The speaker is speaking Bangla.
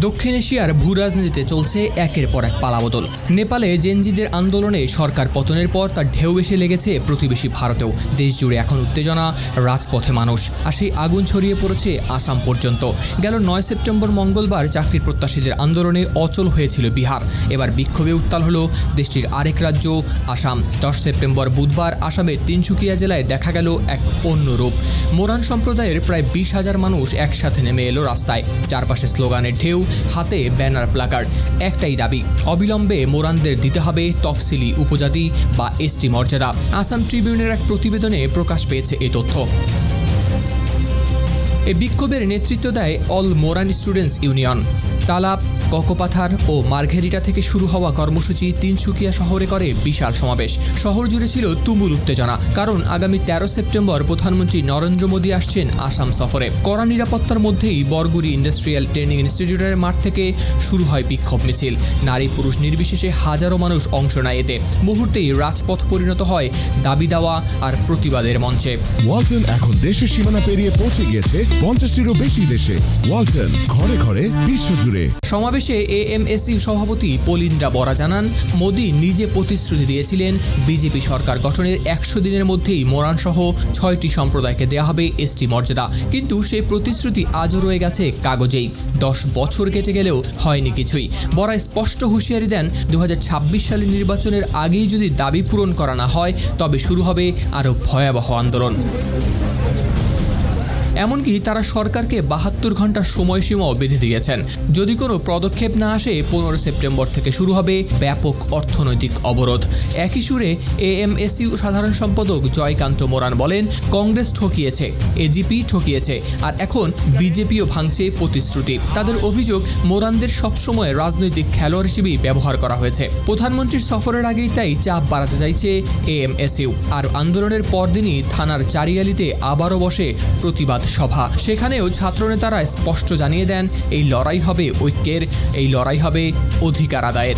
দক্ষিণ এশিয়ার ভূ রাজনীতিতে চলছে একের পর এক পালাবদল। নেপালে জেনজিদের আন্দোলনে সরকার পতনের পর তার ঢেউ এসে লেগেছে প্রতিবেশী ভারতেও। দেশ জুড়ে এখন উত্তেজনা, রাজপথে মানুষ, আর সেই আগুন ছড়িয়ে পড়েছে আসাম পর্যন্ত। গেল নয় সেপ্টেম্বর মঙ্গলবার চাকরি প্রত্যাশীদের আন্দোলনে অচল হয়েছিল বিহার। এবার বিক্ষোভে উত্তাল হলো দেশটির আরেক রাজ্য, আসাম। দশ সেপ্টেম্বর বুধবার আসামের তিনসুকিয়া জেলায় দেখা গেল এক অন্য রূপ। মোরান সম্প্রদায়ের প্রায় বিশ হাজার মানুষ একসাথে নেমে এলো রাস্তায়। চারপাশে স্লোগানের ঢেউ হাতে ব্যানার, প্লাকার্ড। একটাই দাবি, অবিলম্বে মোরানদের দিতে হবে তফসিলি উপজাতি বা এসটি মর্যাদা। আসাম ট্রিবিউনের এক প্রতিবেদনে প্রকাশ পেয়েছে এই তথ্য। এ বিক্ষোভের নেতৃত্ব দেয় all Moran students union. Talap Kakopathar ও মার্ঘেরিটা থেকে শুরু হওয়া কর্মসূচি তিনসুকিয়া শহরে করে বিশাল সমাবেশ। শহর জুড়ে ছিল তুমুল উত্তেজনা, কারণ আগামী তেরো সেপ্টেম্বর প্রধানমন্ত্রী নরেন্দ্র মোদী আসছেন আসাম সফরে। কড়া নিরাপত্তার মধ্যেই বরগুড়ি ইন্ডাস্ট্রিয়াল ট্রেনিং ইনস্টিটিউটের মাঠ থেকে শুরু হয় বিক্ষোভ মিছিল। নারী পুরুষ নির্বিশেষে হাজারো মানুষ অংশ নেয় এতে। মুহূর্তেই রাজপথ পরিণত হয় দাবি দেওয়া আর প্রতিবাদের মঞ্চে। ওয়ালটন এখন দেশের সীমানা পেরিয়ে পৌঁছে গিয়েছে পঞ্চাশটিরও বেশি দেশে। ওয়ালটন ঘরে ঘরে বিশ্বজুড়ে সমাবেশে এএমএসি সভাপতি পলিন্দ্রা বরা জানান, মোদী নিজে প্রতিশ্রুতি দিয়েছিলেন, বিজেপি সরকার গঠনের একশো দিনের মধ্যেই মোরান সহ ছয়টি সম্প্রদায়কে দেওয়া হবে এসটি মর্যাদা। কিন্তু সেই প্রতিশ্রুতি আজও রয়ে গেছে কাগজেই। দশ বছর কেটে গেলেও হয়নি কিছুই। বরা স্পষ্ট হুঁশিয়ারি দেন দু হাজার ছাব্বিশ সালের নির্বাচনের আগেই যদি দাবি পূরণ করা না হয়, তবে শুরু হবে আরও ভয়াবহ আন্দোলন। এমনকি তারা সরকারকে বাহাত্তর ঘণ্টার সময়সীমাও বেঁধে দিয়েছেন। যদি কোনো পদক্ষেপ না আসে পনেরো সেপ্টেম্বর থেকে শুরু হবে ব্যাপক অর্থনৈতিক অবরোধ। একই সুরে এএমএসইউ সাধারণ সম্পাদক জয়কান্ত মোরান বলেন, কংগ্রেস ঠকিয়েছে এজিপি ঠকিয়েছে, আর এখন বিজেপিও ভাঙছে প্রতিশ্রুতি। তাদের অভিযোগ, মোরানদের সবসময় রাজনৈতিক খেলোয়াড় হিসেবেই ব্যবহার করা হয়েছে। প্রধানমন্ত্রীর সফরের আগেই তাই চাপ বাড়াতে চাইছে এএমএসইউ। আর আন্দোলনের পরদিনই থানার চারিয়ালিতে আবারও বসে প্রতিবাদ। সভা সেখানেও ছাত্রনেতারা স্পষ্ট জানিয়ে দেন, এই লড়াই হবে ঐক্যের, এই লড়াই হবে অধিকার আদায়ের।